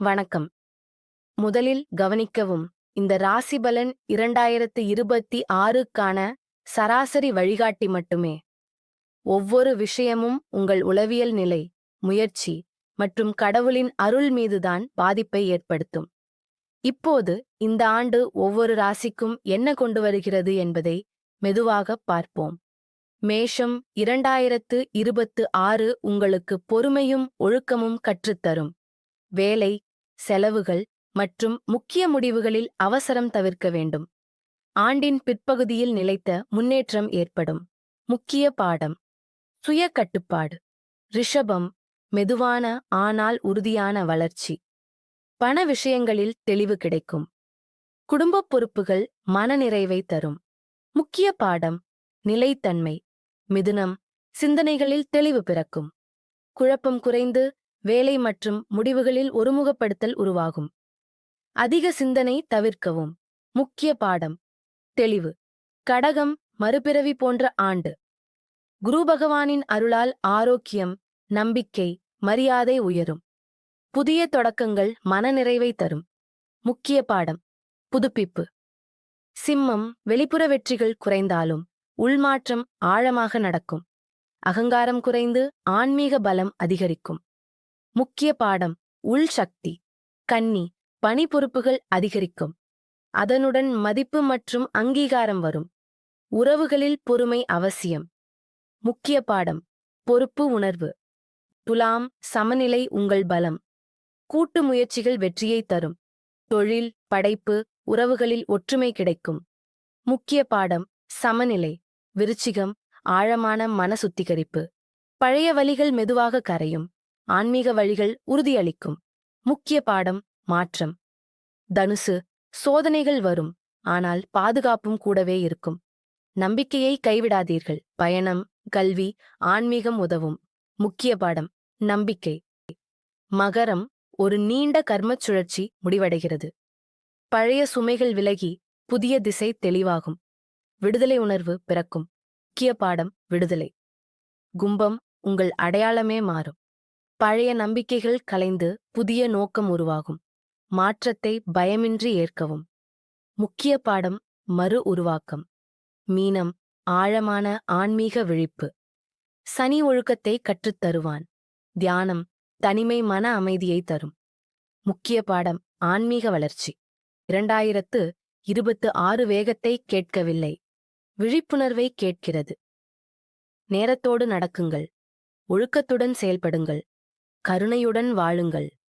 வணக்கம். முதலில் கவனிக்கவும் இந்த ராசிபலன் இரண்டாயிரத்து இருபத்தி ஆறுக்கான சராசரி வழிகாட்டி மட்டுமே. ஒவ்வொரு விஷயமும் உங்கள் உளவியல் நிலை முயற்சி மற்றும் கடவுளின் அருள் மீதுதான் பாதிப்பை ஏற்படுத்தும். இப்போது இந்த ஆண்டு ஒவ்வொரு ராசிக்கும் என்ன கொண்டு வருகிறது என்பதை மெதுவாக பார்ப்போம். மேஷம் இரண்டாயிரத்து இருபத்து ஆறு உங்களுக்கு பொறுமையும் ஒழுக்கமும் கற்றுத்தரும். வேலை செலவுகள் மற்றும் முக்கிய முடிவுகளில் அவசரம் தவிர்க்க வேண்டும். ஆண்டின் பிற்பகுதியில் நிலைத்த முன்னேற்றம் ஏற்படும். முக்கிய பாடம். சுய கட்டுப்பாடு. ரிஷபம் மெதுவான ஆனால் உறுதியான வளர்ச்சி. பண விஷயங்களில் தெளிவு கிடைக்கும். குடும்பப் பொறுப்புகள் மனநிறைவை தரும். முக்கிய பாடம். நிலைத்தன்மை. மிதுனம். சிந்தனைகளில் தெளிவு பிறக்கும். குழப்பம் குறைந்து வேலை மற்றும் முடிவுகளில் ஒருமுகப்படுத்தல் உருவாகும். அதிக சிந்தனை தவிர்க்கவும். முக்கிய பாடம். தெளிவு. கடகம் மறுபிறவி போன்ற ஆண்டு. குரு பகவானின் அருளால் ஆரோக்கியம் நம்பிக்கை மரியாதை உயரும். புதிய தொடக்கங்கள் மனநிறைவை தரும். முக்கிய பாடம். புதுப்பிப்பு. சிம்மம் வெளிப்புற வெற்றிகள் குறைந்தாலும் உள்மாற்றம் ஆழமாக நடக்கும். அகங்காரம் குறைந்து ஆன்மீக பலம் அதிகரிக்கும். முக்கிய பாடம் உள் சக்தி. கன்னி பணி பொறுப்புகள் அதிகரிக்கும். அதனுடன் மதிப்பு மற்றும் அங்கீகாரம் வரும். உறவுகளில் பொறுமை அவசியம். முக்கிய பாடம் பொறுப்பு உணர்வு. துலாம் சமநிலை உங்கள் பலம். கூட்டு முயற்சிகள் வெற்றியை தரும். தொழில் படைப்பு உறவுகளில் ஒற்றுமை கிடைக்கும். முக்கிய பாடம் சமநிலை. விருச்சிகம் ஆழமான மன சுத்திகரிப்பு. பழைய வழிகள் மெதுவாக கரையும். ஆன்மீக வழிகள் உறுதியளிக்கும். முக்கிய பாடம் மாற்றம். தனுசு சோதனைகள் வரும் ஆனால் பாதுகாப்பும் கூடவே இருக்கும். நம்பிக்கையை கைவிடாதீர்கள். பயணம் கல்வி ஆன்மீகம் உதவும். முக்கிய பாடம் நம்பிக்கை. மகரம் ஒரு நீண்ட கர்மச் சுழற்சி முடிவடைகிறது. பழைய சுமைகள் விலகி புதிய திசை தெளிவாகும். விடுதலை உணர்வு பிறக்கும். முக்கிய பாடம் விடுதலை. கும்பம் உங்கள் அடையாளமே மாறும். பழைய நம்பிக்கைகள் கலைந்து புதிய நோக்கம் உருவாகும். மாற்றத்தை பயமின்றி ஏற்கவும். முக்கிய பாடம் மறு உருவாக்கம். மீனம் ஆழமான ஆன்மீக விழிப்பு. சனி ஒழுக்கத்தை கற்றுத்தருவான் தியானம் தனிமை மன அமைதியை தரும். முக்கிய பாடம் ஆன்மீக வளர்ச்சி. இரண்டாயிரத்து இருபத்து ஆறு வேகத்தை கேட்கவில்லை. விழிப்புணர்வை கேட்கிறது. நேரத்தோடு நடக்குங்கள். ஒழுக்கத்துடன் செயல்படுங்கள். கருணையுடன் வாழுங்கள்.